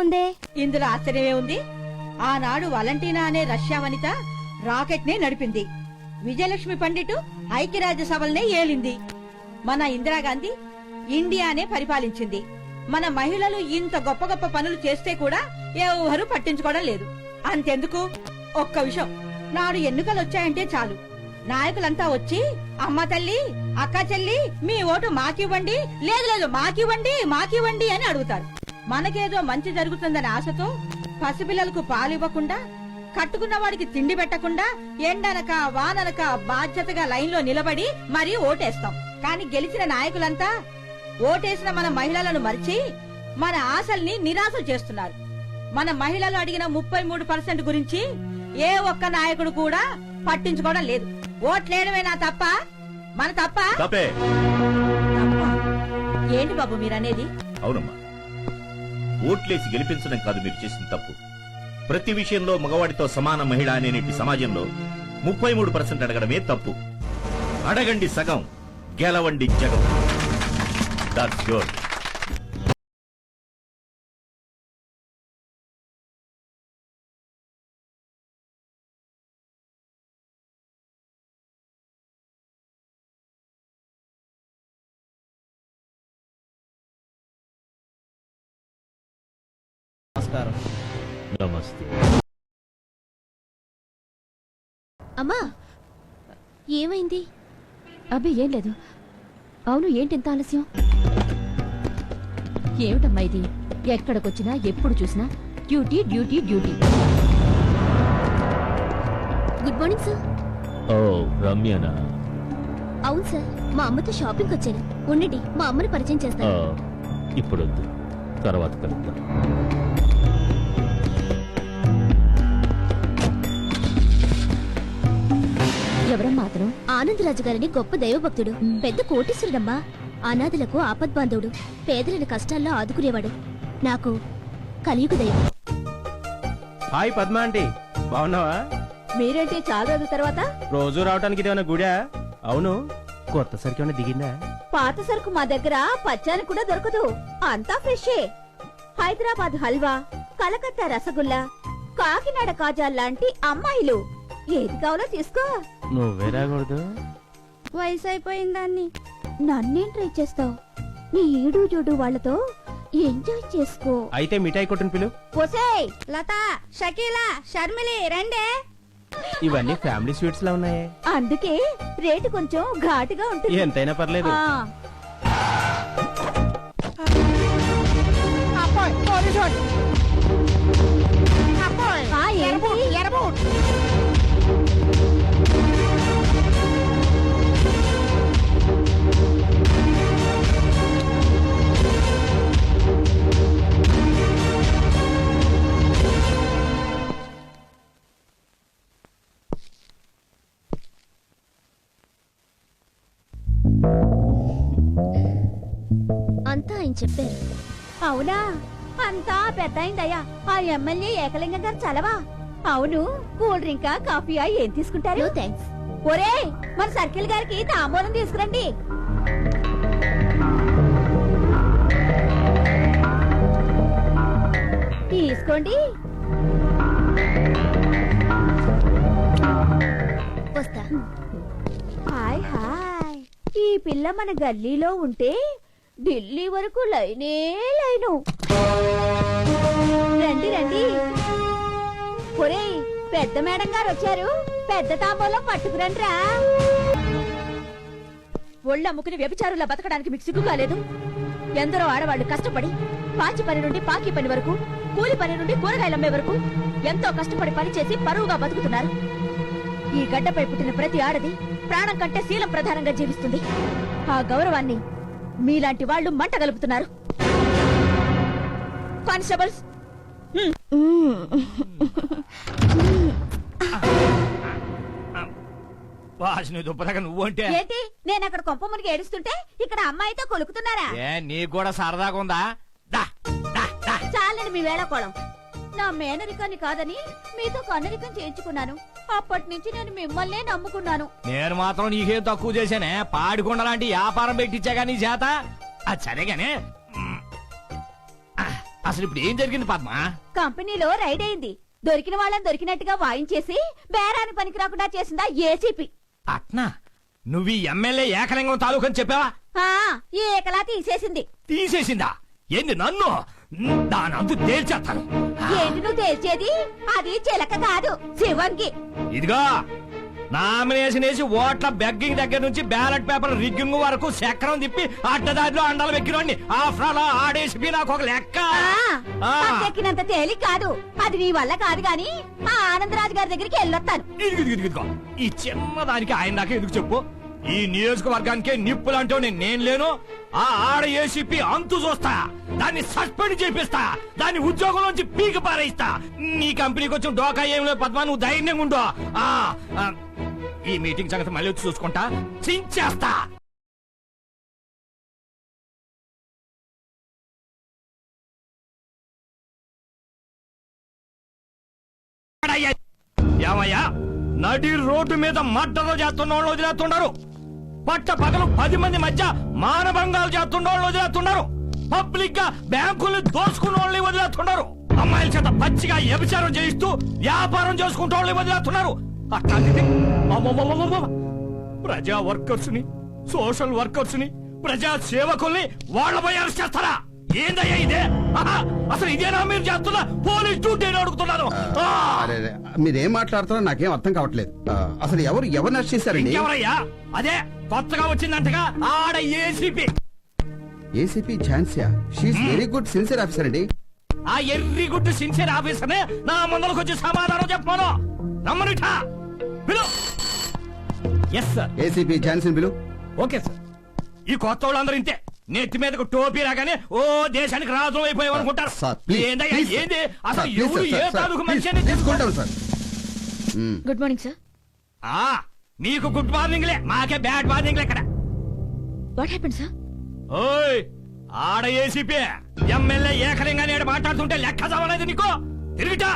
ఉంది? ఇందులో ఆశ్చర్యమే ఉంది. ఆనాడు వలంటీనా అనే రష్యా వనిత రాకెట్ నే నడిపింది. విజయలక్ష్మి పండిట్ ఐక్యరాజ్య సభలనే ఏలింది. మన ఇందిరాగాంధీ ఇండియానే పరిపాలించింది. మన మహిళలు ఇంత గొప్ప గొప్ప పనులు చేస్తే కూడా ఎవరు పట్టించుకోవడం లేదు. అంతెందుకు? ఒక్క విషయం. నాడు ఎన్నికలు వచ్చాయంటే చాలు. నాయకులంతా వచ్చి అమ్మ తల్లి అక్క చెల్లి మీ ఓటు మాకివ్వండి లేదు లేదు మాకివ్వండి మాకివ్వండి అని అడుగుతారు. మనకేదో మంచి జరుగుతుందనే ఆశతో పసిపిల్లలకు పాలు ఇవ్వకుండా కట్టుకున్న వాడికి తిండి పెట్టకుండా ఎండనక వాననక బాధ్యతగా లైన్లో నిలబడి మరీ ఓటేస్తాం. కానీ గెలిచిన నాయకులంతా ఓటేసిన మన మహిళలను మరిచి మన ఆశల్ని నిరాశలు చేస్తున్నారు. మన మహిళలు అడిగిన ముప్పై మూడు పర్సెంట్ గురించి ఏ ఒక్క నాయకుడు కూడా పట్టించుకోవడం లేదు. ఓట్లేయడమేనా తప్ప? మన తప్ప. ఏంటి బాబు మీరనేది? అవునమ్మా. ఓట్లేసి గెలిపించడం కాదు మీరు చేసిన తప్పు. ప్రతి విషయంలో మగవాడితో సమాన మహిళ అనేటి సమాజంలో ముప్పై మూడు పర్సెంట్ అడగడమే తప్పు. అడగండి సగం గెలవండి జగం. దాట్స్ గుడ్ నమస్కారం. నమస్తే. అమ్మా ఏమైంది? అబ్బే ఏం లేదు. అవును ఏంటి ఇంత ఆలస్యం? ఏమిటమ్మా ఇది? ఎక్కడికొచ్చినా ఎప్పుడు చూసినా duty duty duty. Good morning sir. ఓ రమ్యనా? అవును సార్. మా అమ్మతో షాపింగ్ వచ్చాను. ఉండండి మా అమ్మని పరిచయం చేస్తాను. ఇప్పుడొద్దు. తర్వాత కలుద్దాం. ఎవరమ్మా అతను ఆనందరాజు గారిని గొప్ప దైవభక్తుడు. పెద్ద కోటీశ్వరుడమ్మా. అనాథలకు ఆపద్బాంధవుడు. పేదలను కష్టాల్లో ఆదుకునేవాడు. నాకు కలియుగ దైవం. Hi Padma aunty. బాగున్నావా? మీరేంటి చాలా రోజుల తర్వాత? రోజు రావడానికి ఇదేమైనా గుడా? అవును. కొత్త సరికి ఏమైనా దిగిందా? పాత సరుకు మా దగ్గర పచ్చాని కూడా దొరకదు. అంతా ఫ్రెషే హైదరాబాద్ హల్వా కలకత్తా రసగుల్లా కాకినాడ కాజా లాంటి అమ్మాయిలు. ఏది కావాలో తీసుకో. నువ్వే రాకూడదు వయసు అయిపోయిందాన్ని నన్నేం ట్రై చేస్తావు? నీ ఈడు జోడు వాళ్ళతో ఎంజాయ్ చేసుకో. అయితే మిఠాయి కొట్టుని పిలు. ఒసేయ్ లత షకీలా షర్మిలి రండే. ఇవన్నీ ఫ్యామిలీ స్వీట్స్ లా ఉన్నాయే. అందుకే రేటు కొంచెం ఘాటుగా ఉంటుంది. ఎంతైనా పర్లేదు. ఆ. ఆ, ఏంటి? అంతా ఆయన చెప్పారు అవునా? అంతా పెద్ద అయిందయ్యా ఆ ఎమ్మెల్యే ఏకలింగం గారు చలవా? అవును కూల్ డ్రింకా కాఫీయా ఏం తీసుకుంటారు? థ్యాంక్స్ ఒరే మన సర్కిల్ గారికి తాంబూలం తీసుకురండి. తీసుకోండి. వస్తా. Hi hi. ఈ పిల్ల మన గల్లీలో ఉంటే ఢిల్లీ వరకు లైనే లైను. రండి రండి. ఒరే పెద్ద మేడం గారు వచ్చారు. పెద్ద తాంబూలం పట్టుకురండిరా. ఒళ్ళు అమ్ముకుని వ్యభిచారులా బతకడానికి మీకు సిగ్గు కాలేదు? ఎందరో ఆడవాళ్ళు కష్టపడి పాచి పని నుండి పాకి పని వరకు కూలి పని నుండి కూరగాయలు అమ్మే వరకు ఎంతో కష్టపడి పని చేసి పరువుగా బతుకుతున్నారు. ఈ గడ్డపై పుట్టిన ప్రతి ఆడది ప్రాణం కంటే శీలం ప్రధానంగా జీవిస్తుంది. ఆ గౌరవాన్ని మీలాంటి వాళ్ళు మంట గలుపుతున్నారు కానిస్టేబుల్స్. వాసిని దుబ్బరగా నువ్వంటే ఏంటి? నేను అక్కడ కొంప మునిగి ఏడుస్తుంటే ఇక్కడ అమ్మాయితో కొలుకుతున్నారా? ఏ నీకు కూడా సరదాగా ఉందా? దా దా దా. చాలండి మీ వేళకోళం. నా మేనరికాన్ని కాదని మీతో కన్నరికం చేయించుకున్నాను. అప్పటి నుంచి నేను మిమ్మల్నే నమ్ముకున్నాను. నేను మాత్రం నీకేం తక్కువ చేశానే? పాడికొండ లాంటి వ్యాపారం పెట్టించాగా నీ చేత? అది సరేగానే మ్, ఆ, అసలు ఇప్పుడు ఏం జరిగింది పద్మ? కంపెనీలో రైడ్ అయింది. దొరికిన వాళ్ళని దొరికినట్టుగా వాయించేసి బేరాని పనికి రాకుండా చేసిందా ఏసీపీ. అట్నా నువ్వు ఈ ఎమ్మెల్యే ఏకలింగం తాలూకు అని చెప్పావా? ఆ, ఏకలా తీసేసింది. తీసేసిందా? ఏంది నన్ను? దాని అంతు తేల్చేస్తాను. ఏంటి నువ్వు తెచ్చేది అది చిలక కాదు శివంగి. ఇదిగో నామినేషన్ వేసి ఓట్ల బెగ్గింగ్ దగ్గర నుంచి బ్యాలెట్ పేపర్ రిగ్గింగ్ వరకు చక్రం తిప్పి అడ్డదారిలో అండాలు వెక్కినోడిని. ఆఫ్టర్ ఆల్ ఆడేసి నాకు ఒక లెక్క. పక్కెక్కినంత తేలిక కాదు. అది నీ వల్ల కాదు గాని ఆ ఆనందరాజు గారి దగ్గరికి వెళ్ళొస్తాను. ఈ చిన్నదానికి ఆయన దాకా ఎందుకు చెప్పు? ఈ నియోజకవర్గానికే నిప్పులంటూ నేను లేను. ఆ ఆడ ఏసీపీ అంతు చూస్తా. దాన్ని సస్పెండ్ చేపిస్తా. దాన్ని ఉద్యోగంలోంచి పీక పారేస్తా నీ కంపెనీకి వచ్చిన డోకా ఏం లేదు పద్మా నువ్వు ధైర్యంగా ఉండో. ఈ మీటింగ్ సంగతి మళ్ళీ వచ్చి చూసుకుంటా. చించేస్తా. ఏమయ్యా? నడి రోడ్డు మీద మడ్డలు చేస్తున్న వాళ్ళు వదిలేస్తున్నారు. పట్ట పగలు పది మంది మధ్య మానభంగాలు చేస్తున్న వాళ్ళు వదిలేస్తున్నారు. పబ్లిక్గా బ్యాంకుల్ని దోసుకున్న వాళ్ళని వదిలేస్తున్నారు. అమ్మాయిల చేత పచ్చిగా వ్యభిచారం చేయిస్తూ వ్యాపారం చేసుకుంటూ వాళ్ళని వదిలేస్తున్నారు. అట్లాంటిది. ప్రజా వర్కర్స్ని సోషల్ వర్కర్స్ని ప్రజా సేవకుల్ని వాళ్ళపై అరెస్ట్ చేస్తారా? ఏందయ్యా ఇదే? అసలు ఇదేనా మీరు చేస్తున్న పోలీస్ డ్యూటీ అడుగుతున్నాను. మీరేం మాట్లాడుతున్నారో నాకేం అర్థం కావట్లేదు. అసలు ఎవరు ఎవరు నష్ట చేశారండి? ఇంకెవరయ్యా? అదే కొత్తగా వచ్చిందంటగా ఆడ ACP ACP ఝాన్సీయా? She very good sincere officer అండి. ఆ ఎర్రి గుడ్డు సిన్సియర్ ఆఫీసర్నే నా ముందరకు వచ్చి సమాధానం చెప్పాను. రమ్మనిట పిలు. ఎస్ సార్ ఏసీపీ ఝాన్సీని బిలు ఓకే సార్ ఈ కొత్త వాళ్ళందరూ ఇంతే. నెత్తి మీదకు టోపీ రాగానే ఓ దేశానికి రాజు అయిపోయావు అనుకుంటారు. సార్ ప్లీజ్ ఏందయ్యా ఏంది? అసలు ఎవరు ఏ సార్, తాలూకు ప్లీజ్, మనిషి అని తీసుకుంటాం సార్. గుడ్ మార్నింగ్ సార్ ఆ. మీకు గుడ్ మార్నింగ్లే మాకే బ్యాడ్ మార్నింగ్లే ఇక్కడ. వాట్ హ్యాపెన్ సార్ ఓయ్ ఆడ ఏసీపీ ఎమ్మెల్యే ఏకలింగా నేడు మాట్లాడుతుంటే లెక్క చదవలేదు నీకు? తిరుగుతా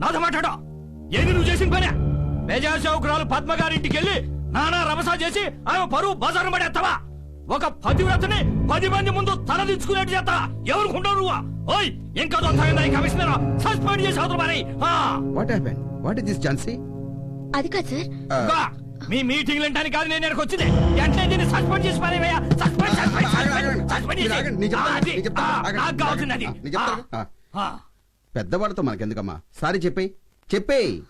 నాతో మాట్లాడు. ఏది నువ్వు చేసిన పనే? ప్రజా చౌకరాలు పద్మ గారింటికి వెళ్ళి నానా రమసా చేసి ఆమె పరువు బజారు పడేస్తావా? ఒక పతివ్రతని పది మంది ముందు తలదించుకునేట్టు చేస్తా ఎవరుకుంటావు నువ్వు? ఓయ్ ఇంకా దొంగ కమిషనర్? సస్పెండ్ చేసి అవతల మరి what happen what is this Jhansi అది కాదు సార్ మీ మీటింగ్ వింటానికి కాదు నేను ఇక్కడికి వచ్చింది. వెంటనే దీన్ని సస్పెండ్ చేసి పారేవయ్యా సస్పెండ్ సస్పెండ్ సస్పెండ్ సస్పెండ్ చేసి. చెప్తాను, ఆ, అది, ఆ, నాకు కావాల్సింది అది. ఆ, ఆ. పెద్దవాళ్ళతో మనకెందుకమ్మా? సారీ చెప్పేయి. చెప్పేయి.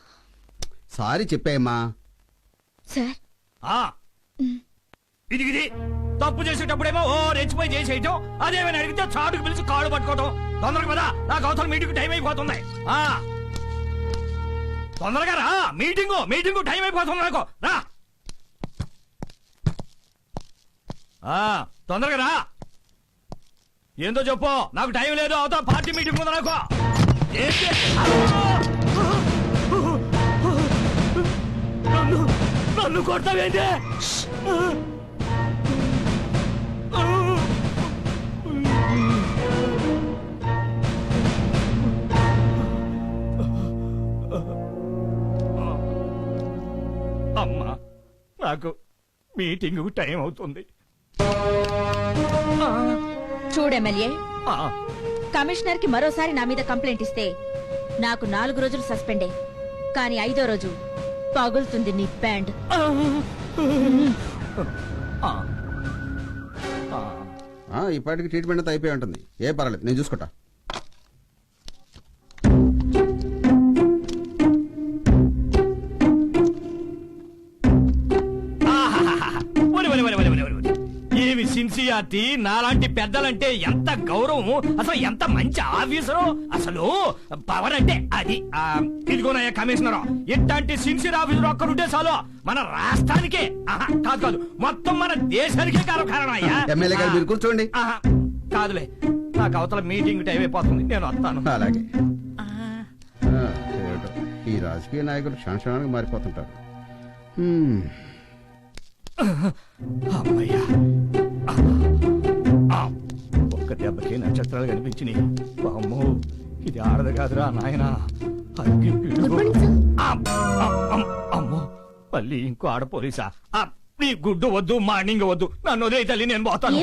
సారీ చెప్పేయమ్మా. సార్. ఆ. ఇది ఇది. తప్పు చేసేటప్పుడేమో ఓ రెచ్చిపోయి చేసేయటం. అదేమైనా అడిగితే చాటుకు పిలిచి కాళ్ళు పట్టుకోవటం. తొందరగా పదా. నాకు అవతల మీటింగ్ టైం అయిపోతుంది. ఆ. తొందరగా రా. మీటింగ్ మీటింగ్ టైం అయిపోతుంది నాకు రా. ఆ తొందరగా రా. ఏందో చెప్పు. నాకు టైం లేదు. అవతల పార్టీ మీటింగ్ ఉంది నాకు? ఏంటి నన్ను నన్ను కొడతావేంటి? నాకు మీటింగ్ టైం అవుతుంది. చూడు ఎమ్మెల్యే. ఆ, కమిషనర్కి మరోసారి నా మీద కంప్లైంట్ ఇస్తే నాకు నాలుగు రోజులు సస్పెండే. కానీ ఐదో రోజు పగులుతుంది నీ బ్యాండ్ ఆ, ఆ, ఆ. ఆ, ఇప్పటికి ట్రీట్మెంట్ అంతా అయిపోయి ఉంటుంది. ఏ పర్వాలేదు నేను చూసుకుంటా. సిన్సియారిటీ నాలాంటి పెద్దలంటే ఎంత గౌరవం? అసలు ఎంత మంచి ఆఫీసరు? అసలు పవర్ అంటే అది. ఆ, ఇదిగోనయ్యా కమిషనర్ ఇట్లాంటి సిన్సియర్ ఆఫీసర్ ఒక్కరుంటే చాలు. మన రాష్ట్రానికే ఆహా, కాదు కాదు మొత్తం మన దేశానికే కారణం అయ్యా. ఎమ్మెల్యే గారు మీరు కూర్చోండి. ఆహా, కాదులే నాకు అవతల మీటింగ్ టైం అయిపోతుంది నేను వస్తాను. అలాగే. ఆ, ఏమిటో. ఈ రాజకీయ నాయకులు క్షణక్షణానికి మారిపోతుంటారు. హ్మ్. అమ్మయ్యా ఆ, ఒక్క దెబ్బకి నక్షత్రాలు కనిపించినాయి. అమ్మో ఇది ఆడదు కాదురా నాయన. అగ్గి అమ్మో మళ్ళీ ఇంకో ఆడ పోలీసా? ఆ, నీ గుడ్డు వద్దు మార్నింగ్ వద్దు. నన్ను వదిలే తల్లి నేను పోతాను.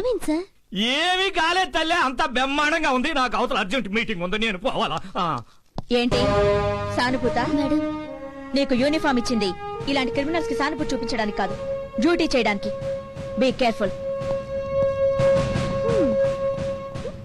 ఏమీ కాలేదు తల్లి అంత బ్రహ్మాండంగా ఉంది. నాకు అవతల అర్జెంట్ మీటింగ్ ఉంది నేను పోవాలా? ఆ. ఏంటి? సానుభూత? మేడం. నీకు యూనిఫామ్ ఇచ్చింది. ఇలాంటి క్రిమినల్స్కి సానుభూతి చూపించడానికి కాదు డ్యూటీ చేయడానికి. Be careful.